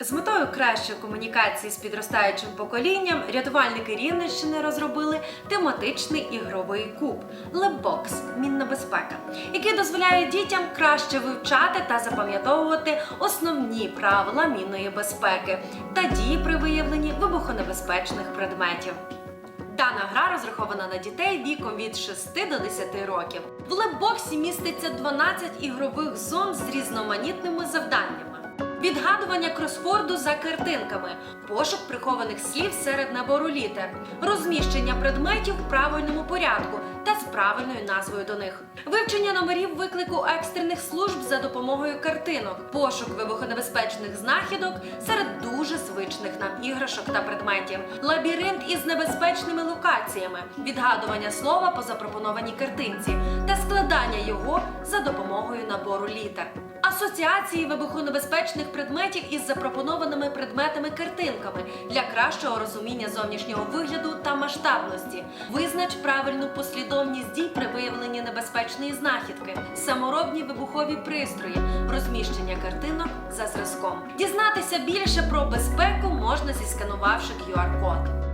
З метою кращої комунікації з підростаючим поколінням рятувальники Рівненщини розробили тематичний ігровий куб Лебокс Мінна безпека, який дозволяє дітям краще вивчати та запам'ятовувати основні правила мінної безпеки та дії при виявленні вибухонебезпечних предметів. Дана гра розрахована на дітей віком від 6 до 10 років. В лебоксі міститься 12 ігрових зон з різноманітними завданнями. Відгадування кросфорду за картинками, пошук прихованих слів серед набору літер, розміщення предметів в правильному порядку та з правильною назвою до них, вивчення номерів виклику екстрених служб за допомогою картинок, пошук вибухонебезпечних знахідок серед дуже звичних нам іграшок та предметів, лабіринт із небезпечними локаціями, відгадування слова по запропонованій картинці та складання його за допомогою набору літер. Асоціації вибухонебезпечних предметів із запропонованими предметами картинками для кращого розуміння зовнішнього вигляду та масштабності. Визнач правильну послідовність дій при виявленні небезпечної знахідки, саморобні вибухові пристрої, розміщення картинок за зразком. Дізнатися більше про безпеку можна зісканувавши QR-код.